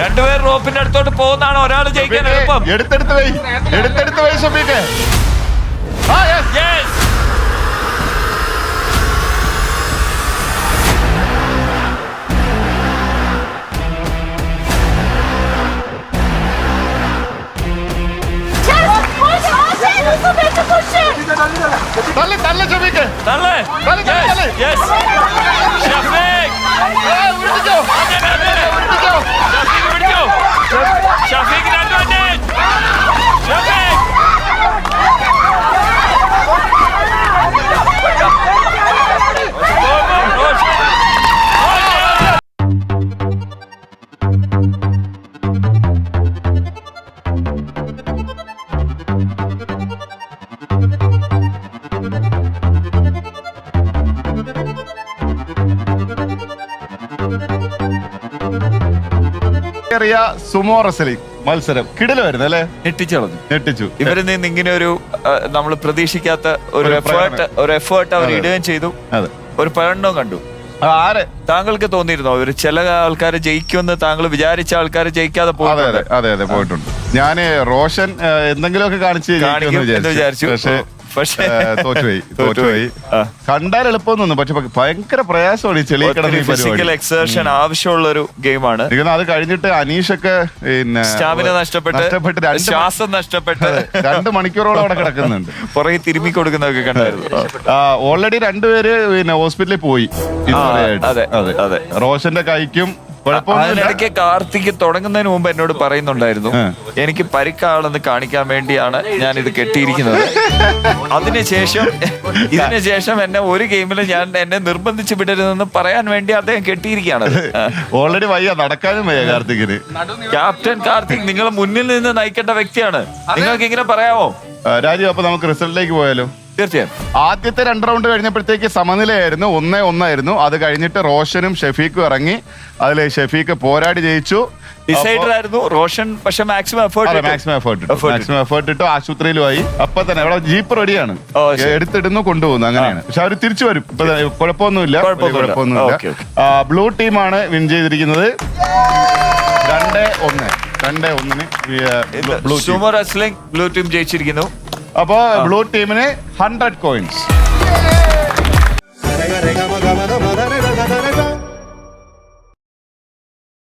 രണ്ടുപേർ റോപ്പിന്റെ അടുത്തോട്ട് പോകുന്നതാണ് ഒരാൾ ജയിക്കാൻ എളുപ്പം. എടുത്തെടുത്ത് പോയി എടുത്തെടുത്ത് യെസ് Yes. തള്ളി തള്ളി ഷഫീക്ക് തള്ള്. ഏറിയ സുമോ റെസ്ലിംഗ് മത്സരം കിടിലായിരുന്നു അല്ലേ? അല്ലെ ഞെട്ടിച്ചു. ഇവരിൽ നിന്ന് ഇങ്ങനെ ഒരു നമ്മൾ പ്രതീക്ഷിക്കാത്ത ഒരു എഫേർട്ട് ഒരു എഫേർട്ട് അവർ. ഇടുകയും ചെയ്തു. ഒരു പ്രകടനവും കണ്ടു. ആരെ? താങ്കൾക്ക് തോന്നിയിരുന്നോ? ഒരു ചില ആൾക്കാർ ജയിക്കുമെന്ന് താങ്കൾ വിചാരിച്ച ആൾക്കാർ ജയിക്കാതെ അതെ അതെ അതെ അതെ പോയിട്ടുണ്ട്. ഞാൻ റോഷൻ എന്തെങ്കിലുമൊക്കെ കാണിച്ചു വിചാരിച്ചു. പക്ഷേ പക്ഷേ തോറ്റുപോയി കണ്ടാൽ എളുപ്പമൊന്നും പക്ഷെ ഭയങ്കര പ്രയാസമാണ് ഈ ചെളി ഫിസിക്കൽ പരിപാടി. എക്സേർഷൻ ആവശ്യമുള്ള ഒരു ഗെയിമാണ്. അത് കഴിഞ്ഞിട്ട് അനീഷൊക്കെ പിന്നെ സ്റ്റാമിന നഷ്ടപ്പെട്ട് ശ്വാസം നഷ്ടപ്പെട്ട് രണ്ട് മണിക്കൂറോളം അവിടെ കിടക്കുന്നുണ്ട്. പുറകെ തിരുമ്മി കൊടുക്കുന്നതൊക്കെ കണ്ടായിരുന്നു. ഓൾറെഡി രണ്ടുപേര് പിന്നെ ഹോസ്പിറ്റലിൽ പോയി അതെ, അതെ. റോഷന്റെ കൈക്കും അതിനിടയ്ക്ക് കാർത്തിക് തുടങ്ങുന്നതിന് മുമ്പ് എന്നോട് പറയുന്നുണ്ടായിരുന്നു എനിക്ക് പരിക്കാളെന്ന് കാണിക്കാൻ വേണ്ടിയാണ് ഞാൻ ഇത് കെട്ടിയിരിക്കുന്നത് അതിനുശേഷം ഇതിനുശേഷം എന്നെ ഒരു ഗെയിമിൽ ഞാൻ എന്നെ നിർബന്ധിച്ച് വിടരുതെന്ന് പറയാൻ വേണ്ടി അദ്ദേഹം കെട്ടിയിരിക്കുകയാണ്. ഓൾറെഡി വയ്യ നടക്കാനും വയ്യ കാർത്തികിന് ക്യാപ്റ്റൻ കാർത്തിക് നിങ്ങൾ മുന്നിൽ നിന്ന് നയിക്കേണ്ട വ്യക്തിയാണ്. നിങ്ങൾക്ക് ഇങ്ങനെ പറയാമോ രാജു രാജീവ് അപ്പൊ നമുക്ക് റിസൾട്ടിലേക്ക് പോയാലോ? തീർച്ചയായും. ആദ്യത്തെ രണ്ട് റൗണ്ട് കഴിഞ്ഞപ്പോഴത്തേക്ക് സമനിലയായിരുന്നു. ഒന്നേ ഒന്നായിരുന്നു. അത് കഴിഞ്ഞിട്ട് റോഷനും ഷെഫീഖും ഇറങ്ങി. അതിൽ ഷെഫീഖ് പോരാടി ജയിച്ചു. ഡിസൈഡർ ആയിരുന്നു. റോഷൻ പക്ഷെ മാക്സിമം എഫേർട്ട് മാക്സിമം എഫേർട്ട് ഇട്ടു. മാക്സിമം എഫേർട്ട് ഇട്ടു. ആശുപത്രിയിലുമായി അപ്പൊ തന്നെ അവിടെ ജീപ്പ് റെഡിയാണ്. എടുത്തിടുന്നു കൊണ്ടുപോകുന്നു. അങ്ങനെയാണ്. പക്ഷെ അവർ തിരിച്ചു വരും. കുഴപ്പമൊന്നുമില്ല. കുഴപ്പമൊന്നുമില്ല. ബ്ലൂ ടീമാണ് വിൻ ചെയ്തിരിക്കുന്നത്. രണ്ട് ഒന്ന് രണ്ട് ഒന്നിന് ബ്ലൂ ടീം ജയിച്ചിരിക്കുന്നു. അപ്പോ ബ്ലൂ ടീമിന് ഹൺഡ്രഡ് കോയിൻസ്